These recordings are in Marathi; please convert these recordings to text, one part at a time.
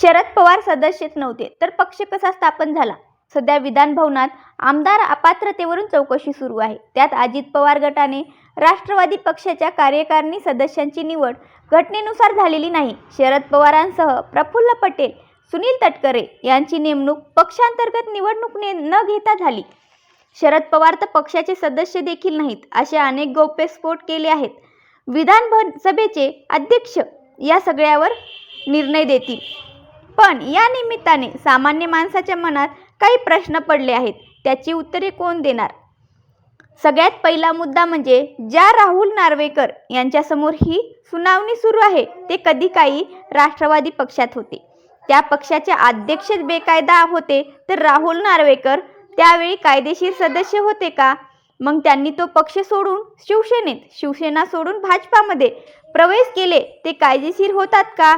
शरद पवार सदस्यच नव्हते. तर पक्ष कसा स्थापन झाला? सध्या विधानभवनात आमदार अपात्रतेवरून चौकशी सुरू आहे. त्यात अजित पवार गटाने राष्ट्रवादी पक्षाच्या कार्यकारिणी सदस्यांची निवड घटनेनुसार झालेली नाही. शरद पवारांसह प्रफुल्ल पटेल सुनील तटकरे यांची नेमणूक पक्षांतर्गत निवडणूक ने न घेता झाली. शरद पवार तर पक्षाचे सदस्य देखील नाहीत असे अनेक गौप्यस्फोट केले आहेत. विधान सभेचे अध्यक्ष या सगळ्यावर निर्णय देतील. पण या निमित्ताने सामान्य माणसाच्या मनात काही प्रश्न पडले आहेत. त्याची उत्तरे कोण देणार? सगळ्यात पहिला मुद्दा म्हणजे ज्या राहुल नार्वेकर यांच्यासमोर ही सुनावणी सुरू आहे ते कधी काही राष्ट्रवादी पक्षात होते. त्या पक्षाचे अध्यक्ष बेकायदा होते तर राहुल नार्वेकर त्यावेळी कायदेशीर सदस्य होते का? मग त्यांनी तो पक्ष सोडून शिवसेनेत शिवसेना सोडून भाजपामध्ये प्रवेश केले ते कायदेशीर होतात का?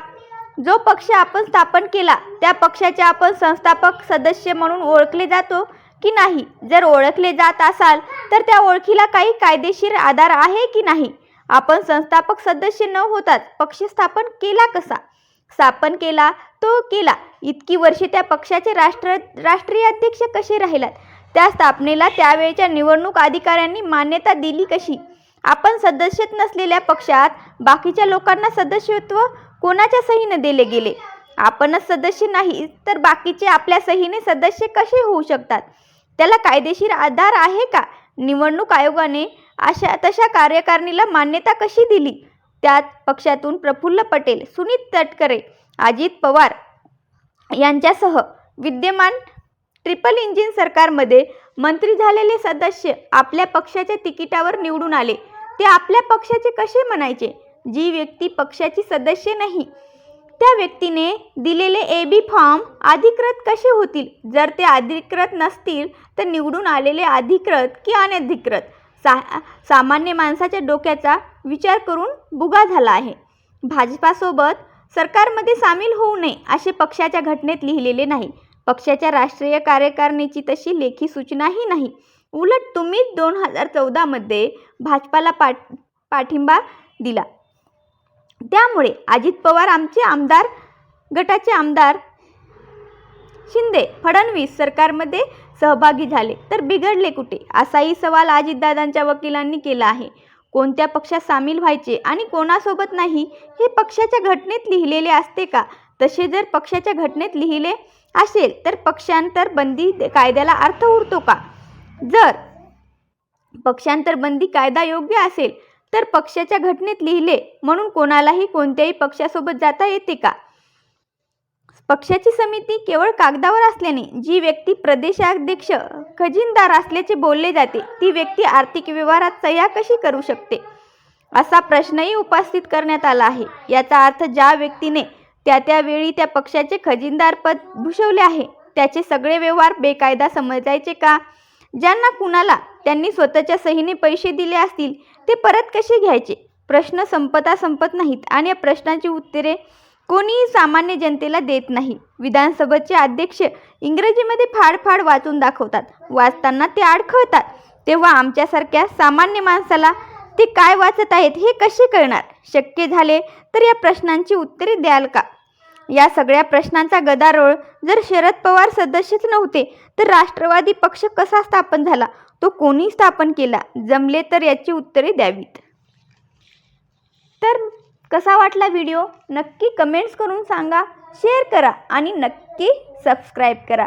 जो पक्ष आपण स्थापन केला त्या पक्षाचे आपण संस्थापक सदस्य म्हणून ओळखले जातो की नाही? जर ओळखले जात असाल तर त्या ओळखीला काही कायदेशीर आधार आहे की नाही? आपण संस्थापक सदस्य न होताच पक्ष स्थापन केला कसा? स्थापन केला तो केला. इतकी वर्षे त्या पक्षाचे राष्ट्र राष्ट्रीय अध्यक्ष कसे राहिलात? त्या स्थापनेला त्यावेळच्या निवडणूक अधिकाऱ्यांनी मान्यता दिली कशी? आपण सदस्यत नसलेल्या पक्षात बाकीच्या लोकांना सदस्यत्व कोणाच्या सहीने दिले गेले? आपणच सदस्य नाही तर बाकीचे आपल्या सहीने सदस्य कसे होऊ शकतात? त्याला कायदेशीर आधार आहे का? निवडणूक आयोगाने अशा तशा कार्यकारिणीला मान्यता कशी दिली? त्यात पक्षातून प्रफुल्ल पटेल सुनीत तटकरे अजित पवार यांच्यासह विद्यमान ट्रिपल इंजिन सरकारमध्ये मंत्री झालेले सदस्य आपल्या पक्षाच्या तिकिटावर निवडून आले. ते आपल्या पक्षाचे कसे म्हणायचे? जी व्यक्ती पक्षाची सदस्य नाही त्या व्यक्तीने दिलेले ए बी फॉर्म अधिकृत कसे होतील? जर ते अधिकृत नसतील तर निवडून आलेले अधिकृत की अनधिकृत? सा सामान्य माणसाच्या डोक्याचा विचार करून बुगा झाला आहे. भाजपासोबत सरकारमध्ये सामील होऊ नये असे पक्षाच्या घटनेत लिहिलेले नाही. पक्षाच्या राष्ट्रीय कार्यकारिणीची तशी लेखी सूचनाही नाही. उलट तुम्हीच दोन हजार चौदामध्ये भाजपाला पाठ पाठिंबा दिला. त्यामुळे अजित पवार आमचे आमदार गटाचे आमदार शिंदे फडणवीस सरकारमध्ये सहभागी झाले. तर बिघडले कुठे? असाही सवाल अजितदादांच्या वकिलांनी केला आहे. कोणत्या पक्षात सामील व्हायचे आणि कोणासोबत नाही हे पक्षाच्या घटनेत लिहिलेले असते का? तसे जर पक्षाच्या घटनेत लिहिले असेल तर पक्षांतर बंदी कायद्याला अर्थ उरतो का? जर पक्षांतर बंदी कायदा योग्य असेल तर पक्षाच्या घटनेत लिहिले म्हणून कोणालाही कोणत्याही पक्षासोबत जाता येते का? पक्षाची समिती केवळ कागदावर असल्याने जी व्यक्ती प्रदेशाध्यक्ष खजिनदार असल्याचे बोलले जाते ती व्यक्ती आर्थिक व्यवहारात सह्या कशी करू शकते? असा प्रश्नही उपस्थित करण्यात आला आहे. याचा अर्थ ज्या व्यक्तीने त्या त्यावेळी त्या पक्षाचे खजिनदार पद भूषवले आहे त्याचे सगळे व्यवहार बेकायदा समजायचे का? ज्यांना कुणाला त्यांनी स्वतःच्या सहीने पैसे दिले असतील ते परत कसे घ्यायचे? प्रश्न संपता संपत नाहीत आणि या प्रश्नाची उत्तरे कोणीही सामान्य जनतेला देत नाही. विधानसभेचे अध्यक्ष इंग्रजीमध्ये फाडफाड वाचून दाखवतात. वाचताना ते अडखळतात. तेव्हा आमच्यासारख्या सामान्य माणसाला ते काय वाचत आहेत हे कसे कळणार? शक्य झाले तर या प्रश्नांची उत्तरे द्याल का? या सगळ्या प्रश्नांचा गदारोळ जर शरद पवार सदस्यच नव्हते तर राष्ट्रवादी पक्ष कसा स्थापन झाला? तो कोणी स्थापन केला? जमले तर याची उत्तरे द्यावीत. तर कसा वाटला व्हिडिओ? नक्की कमेंट्स करून सांगा शेअर करा आणि नक्की सबस्क्राईब करा.